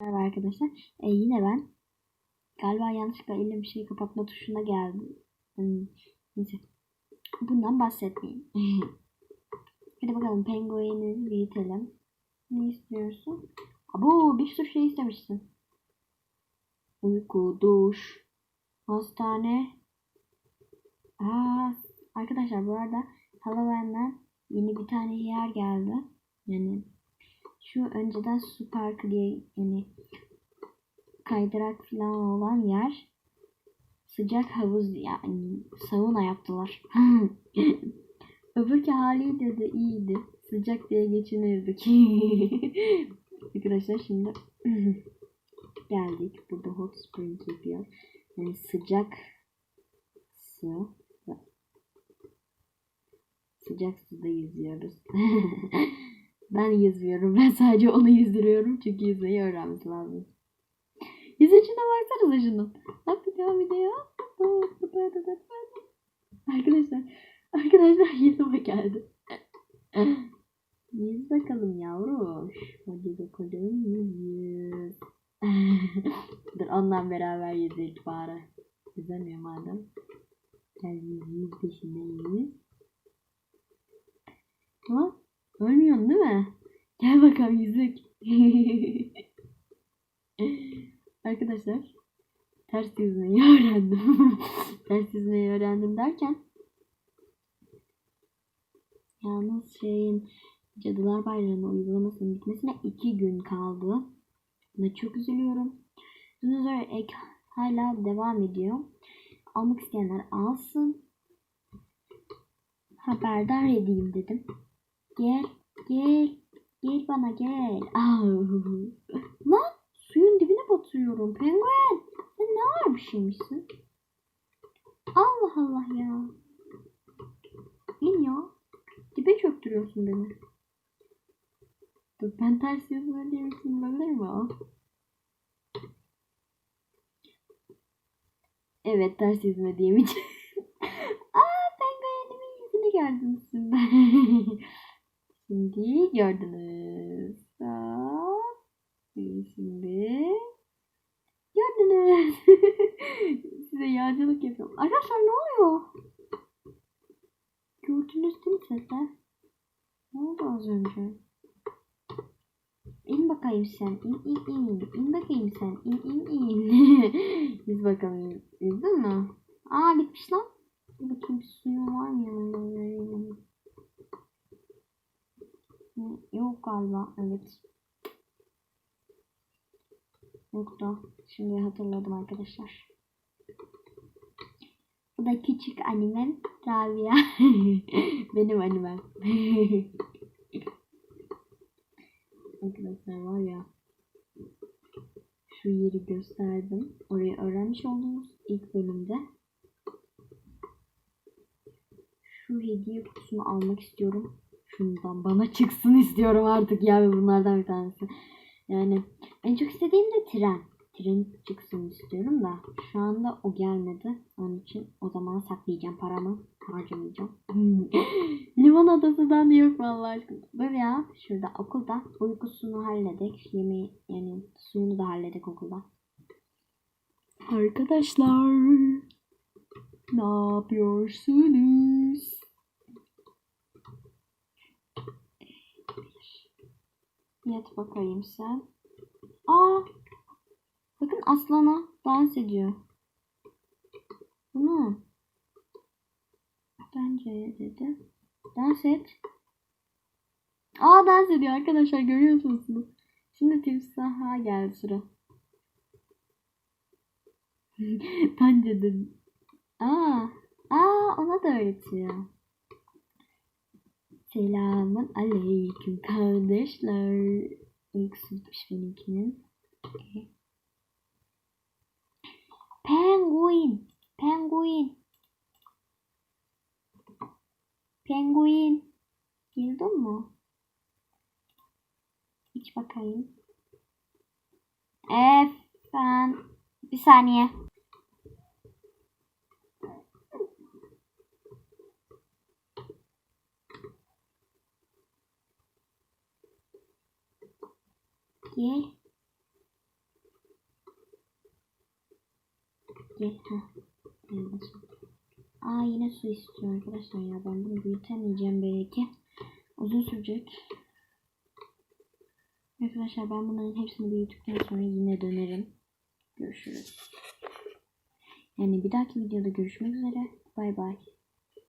Merhaba arkadaşlar. Ee, yine ben galiba yanlışlıkla elim bir şey kapatma tuşuna geldi. Hmm, neyse. Bundan bahsetmeyeyim. Hadi bakalım pengueni büyütelim. Ne istiyorsun? Abo bir sürü şey istemişsin. Uyku, duş, hastane. Aa, arkadaşlar bu arada Halloween'den yeni bir tane yer geldi. Yani şu önceden su parkı diye yani kaydırak falan olan yer sıcak havuz yani sauna yaptılar. Öbürki haliyle de iyiydi. Sıcak diye geçinirdik. Arkadaşlar şimdi geldik. Burada hot spring yapıyor. Yani sıcak su. Sıcak suda yüzüyoruz. Ben yüzmüyorum. Ben sadece onu yüzdürüyorum. Çünkü yüzmeyi öğrenmesi lazım. Yüzücüne baksana şunun. Bak bir daha. Arkadaşlar. Arkadaşlar yüzüme geldi. Yüz bakalım yavrum. Hadi bakalım yüz. Dur ondan beraber yüzük bari. Yüzemiyor madem. Gel yüz yüz peşinde yüz. Ha? Ölmüyorsun değil mi? Gel bakalım yüzük. Arkadaşlar ters yüzmeyi öğrendim. ters yüzmeyi öğrendim derken yalnız şeyin Cadılar Bayramı uygulamasının bitmesine iki gün kaldı. Buna çok üzülüyorum. Dinozor ek hala devam ediyor. Almak isteyenler alsın. Haberdar edeyim dedim. Gel, gel, gel bana gel. Ah. Lan suyun dibine batıyorum. Penguen sen ne var bir şeymişsin? Allah Allah ya. İn ya. Dibe çöktürüyorsun beni. Dur ben ters diye için olabilir mi? Evet ters yüzme diyeyim için. Aa penguenimin yüzünü gördünüz şimdi. şimdi gördünüz. Şimdi gördünüz. Size yağcılık yapıyorum. Arkadaşlar ne oluyor? Gördünüz değil mi sesler? Ne oldu az önce? İn bakayım sen. İn in in. İn bakayım sen. İn in in. Yüz bakalım. Yüzdün mü? Aa bitmiş lan. Bakayım suyum var mı yanında? Yok galiba. Evet. Yok da. Şimdi hatırladım arkadaşlar. Bu da küçük animem. Rabia. Benim animem. Arkadaşlar var ya şu yeri gösterdim. Orayı öğrenmiş olduğumuz ilk bölümde. Şu hediye kutusunu almak istiyorum. Şundan bana çıksın istiyorum artık ya bunlardan bir tanesi. Yani en çok istediğim de tren. Tren çıksın istiyorum da şu anda o gelmedi. Onun için o zaman saklayacağım paramı. Harcamayacağım. Liman adasından yok vallahi aşkına. Dur ya şurada okulda uykusunu halledek. Yemeği yani suyunu da halledek okulda. Arkadaşlar ne yapıyorsunuz? Yat bakayım sen. Aa, bakın aslana dans ediyor. Bunu bence dedi. Dans et. Aa dans ediyor arkadaşlar görüyorsunuz. Şimdi timsaha geldi sıra. bence de. Aa, aa ona da öğretiyor. Selamun aleyküm kardeşler. İlk sütmüş benimkinin. Penguin. Penguin. Penguin. Bildin mu? İç bakayım. Efendim. Bir saniye. Gel. Gel. ha. Aa yine su istiyor arkadaşlar ya. Ben bunu büyütemeyeceğim belki. Uzun sürecek. Arkadaşlar ben bunların hepsini büyüttükten sonra yine dönerim. Görüşürüz. Yani bir dahaki videoda görüşmek üzere. Bay bay.